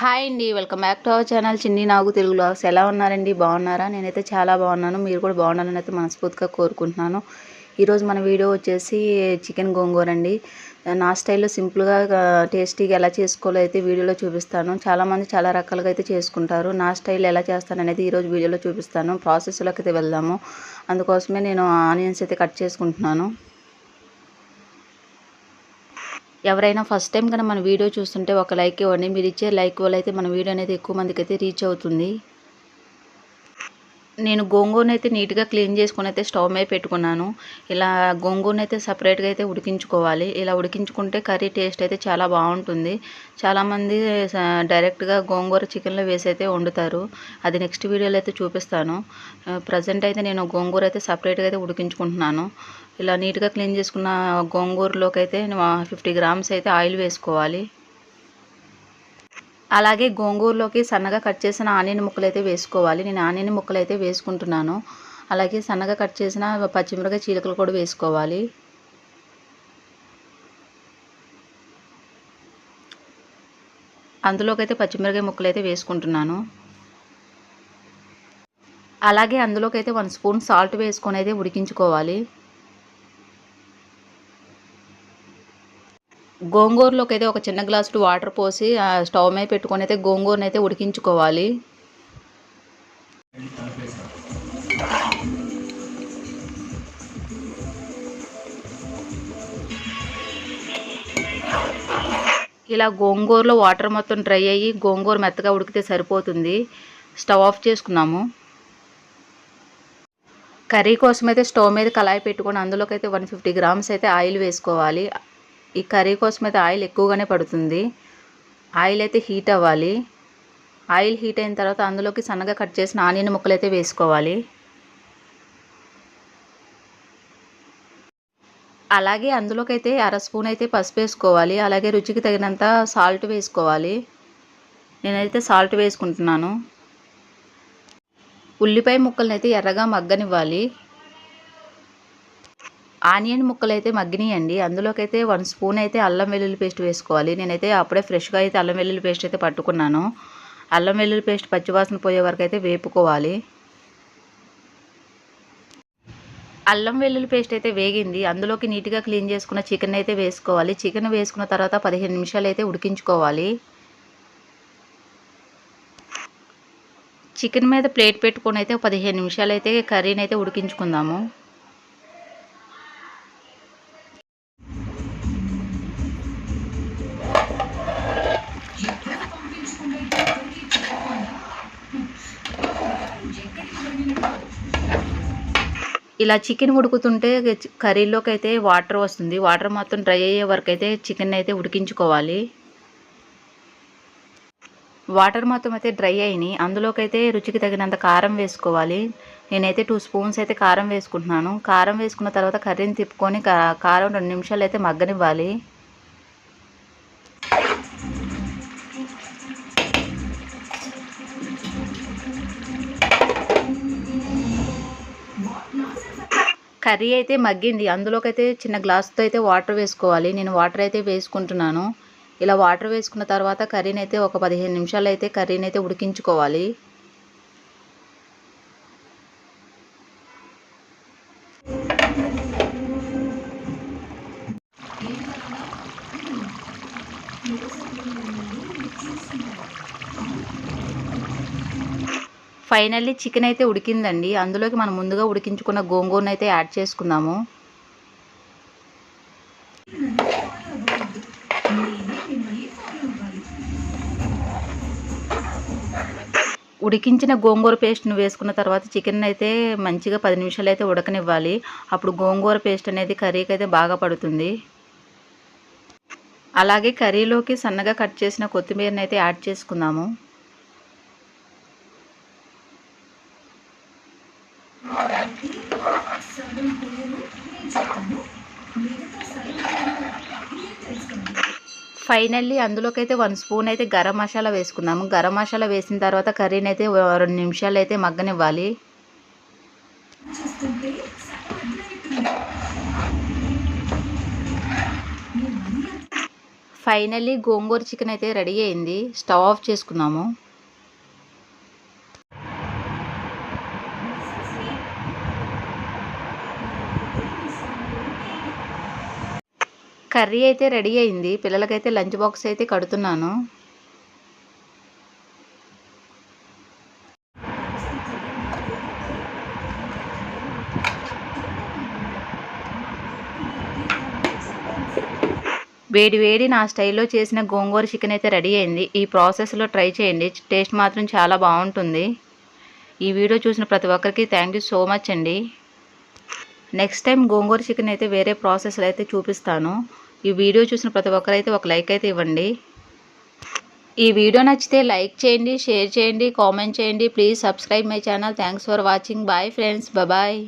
Hi అండి welcome back to our channel Chinni Nagu Telugu logs. ఎలా ఉన్నారండి? బాగున్నారా? నేనైతే చాలా బాగున్నాను. మీరు కూడా బాగున్నారని అయితే మనస్ఫూర్తిగా కోరుకుంటున్నాను. ఈరోజు మన వీడియో వచ్చేసి చికెన్ గోంగూర అండి నా స్టైల్లో సింపుల్గా టేస్టీగా ఎలా చేసుకోవాలో అయితే వీడియోలో చూపిస్తాను. చాలామంది చాలా రకాలుగా అయితే చేసుకుంటారు. నా స్టైల్ ఎలా చేస్తాను అనేది ఈరోజు వీడియోలో చూపిస్తాను. ప్రాసెస్లోకి అయితే వెళ్దాము. అందుకోసమే నేను ఆనియన్స్ అయితే కట్ చేసుకుంటున్నాను. ఎవరైనా ఫస్ట్ టైం కనుక మన వీడియో చూస్తుంటే ఒక లైక్ ఇవ్వండి. మీరు ఇచ్చే లైక్ వల్ల అయితే మన వీడియో అనేది ఎక్కువ మందికి అయితే రీచ్ అవుతుంది. నేను గోంగూరని అయితే నీట్గా క్లీన్ చేసుకుని అయితే స్టవ్ మీద పెట్టుకున్నాను. ఇలా గోంగూరని అయితే సపరేట్గా అయితే ఉడికించుకోవాలి. ఇలా ఉడికించుకుంటే కర్రీ టేస్ట్ అయితే చాలా బాగుంటుంది. చాలామంది డైరెక్ట్గా గోంగూర చికెన్లో వేసి అయితే వండుతారు. అది నెక్స్ట్ వీడియోలో అయితే చూపిస్తాను. ప్రజెంట్ అయితే నేను గోంగూర అయితే సపరేట్గా అయితే ఉడికించుకుంటున్నాను. ఇలా నీట్గా క్లీన్ చేసుకున్న గోంగూరలోకి అయితే ఫిఫ్టీ గ్రామ్స్ అయితే ఆయిల్ వేసుకోవాలి. అలాగే గోంగూరలోకి సన్నగా కట్ చేసిన ఆనియన్ ముక్కలు అయితే వేసుకోవాలి. నేను ఆనియన్ ముక్కలు అయితే వేసుకుంటున్నాను. అలాగే సన్నగా కట్ చేసిన పచ్చిమిరకాయ చీలకలు కూడా వేసుకోవాలి. అందులోకి అయితే పచ్చిమిరకాయ ముక్కలు అయితే వేసుకుంటున్నాను. అలాగే అందులోకైతే వన్ స్పూన్ సాల్ట్ వేసుకొని అయితే ఉడికించుకోవాలి. గోంగూరలోకి అయితే ఒక చిన్న గ్లాసుడు వాటర్ పోసి స్టవ్ మీద పెట్టుకొని అయితే గోంగూరని అయితే ఉడికించుకోవాలి. ఇలా గోంగూరలో వాటర్ మొత్తం డ్రై అయ్యి గోంగూర మెత్తగా ఉడికితే సరిపోతుంది. స్టవ్ ఆఫ్ చేసుకున్నాము. కర్రీ కోసం అయితే స్టవ్ మీద కళాయి పెట్టుకొని అందులోకి అయితే వన్ ఫిఫ్టీ గ్రామ్స్ అయితే ఆయిల్ వేసుకోవాలి. ఈ కర్రీ కోసం అయితే ఆయిల్ ఎక్కువగానే పడుతుంది. ఆయిల్ అయితే హీట్ అవ్వాలి. ఆయిల్ హీట్ అయిన తర్వాత అందులోకి సన్నగా కట్ చేసిన ఆనియన్ ముక్కలు అయితే వేసుకోవాలి. అలాగే అందులోకి అయితే అర స్పూన్ అయితే పసుపు వేసుకోవాలి. అలాగే రుచికి తగినంత సాల్ట్ వేసుకోవాలి. నేనైతే సాల్ట్ వేసుకుంటున్నాను. ఉల్లిపాయ ముక్కలను అయితే ఎర్రగా మగ్గనివ్వాలి. ఆనియన్ ముక్కలు అయితే మగ్గినాయండి. అందులోకి అయితే వన్ స్పూన్ అయితే అల్లం వెల్లుల్లి పేస్ట్ వేసుకోవాలి. నేనైతే అప్పుడే ఫ్రెష్గా అయితే అల్లం వెల్లుల్లి పేస్ట్ అయితే పట్టుకున్నాను. అల్లం వెల్లుల్లి పేస్ట్ పచ్చివాసన పోయే వరకు అయితే వేపుకోవాలి. అల్లం వెల్లుల్లి పేస్ట్ అయితే వేగింది. అందులోకి నీట్గా క్లీన్ చేసుకున్న చికెన్ అయితే వేసుకోవాలి. చికెన్ వేసుకున్న తర్వాత పదిహేను నిమిషాలు అయితే ఉడికించుకోవాలి. చికెన్ మీద ప్లేట్ పెట్టుకొని అయితే పదిహేను నిమిషాలు అయితే కర్రీని అయితే ఉడికించుకుందాము. ఇలా చికెన్ ఉడుకుతుంటే కర్రీలోకి అయితే వాటర్ వస్తుంది. వాటర్ మొత్తం డ్రై అయ్యే వరకు అయితే చికెన్ అయితే ఉడికించుకోవాలి. వాటర్ మొత్తం అయితే డ్రై అయినాయి. అందులోకి అయితే రుచికి తగినంత కారం వేసుకోవాలి. నేనైతే టూ స్పూన్స్ అయితే కారం వేసుకుంటున్నాను. కారం వేసుకున్న తర్వాత కర్రీని తిప్పుకొని కారం రెండు నిమిషాలు అయితే మగ్గనివ్వాలి. కర్రీ అయితే మగ్గింది. అందులోకైతే చిన్న గ్లాస్తో అయితే వాటర్ వేసుకోవాలి. నేను వాటర్ అయితే వేసుకుంటున్నాను. ఇలా వాటర్ వేసుకున్న తర్వాత కర్రీని అయితే ఒక పదిహేను నిమిషాలు అయితే కర్రీని అయితే ఉడికించుకోవాలి. ఫైనల్లీ చికెన్ అయితే ఉడికిందండి. అందులోకి మనం ముందుగా ఉడికించుకున్న గోంగూరను అయితే యాడ్ చేసుకుందాము. ఉడికించిన గోంగూర పేస్ట్ను వేసుకున్న తర్వాత చికెన్ అయితే మంచిగా పది నిమిషాలు అయితే ఉడకనివ్వాలి. అప్పుడు గోంగూర పేస్ట్ అనేది కర్రీకి అయితే బాగా పడుతుంది. అలాగే కర్రీలోకి సన్నగా కట్ చేసిన కొత్తిమీరని అయితే యాడ్ చేసుకుందాము. ఫైనల్లీ అందులోకి అయితే వన్ స్పూన్ అయితే గరం మసాలా వేసుకుందాము. గరం మసాలా వేసిన తర్వాత కర్రీని అయితే రెండు నిమిషాలు అయితే మగ్గనివ్వాలి ఫైనల్లీ గోంగూర చికెన్ అయితే రెడీ అయింది. స్టవ్ ఆఫ్ చేసుకున్నాము కర్రీ అయితే రెడీ అయింది. పిల్లలకైతే లంచ్ బాక్స్ అయితే కడుతున్నాను. వేడి వేడి నా స్టైల్లో చేసిన గోంగూర చికెన్ అయితే రెడీ అయింది. ఈ ప్రాసెస్లో ట్రై చేయండి. టేస్ట్ మాత్రం చాలా బాగుంటుంది. ఈ వీడియో చూసిన ప్రతి ఒక్కరికి థ్యాంక్ యూ సో మచ్ అండి. నెక్స్ట్ టైం గోంగూర చికెన్ అయితే వేరే ప్రాసెస్లో అయితే చూపిస్తాను. ఈ వీడియో చూసిన ప్రతి ఒక్కరైతే ఒక లైక్ అయితే ఇవ్వండి. ఈ వీడియో నచ్చితే లైక్ చేయండి షేర్ చేయండి కామెంట్ చేయండి. Please subscribe my channel. Thanks for watching. Bye friends. Bye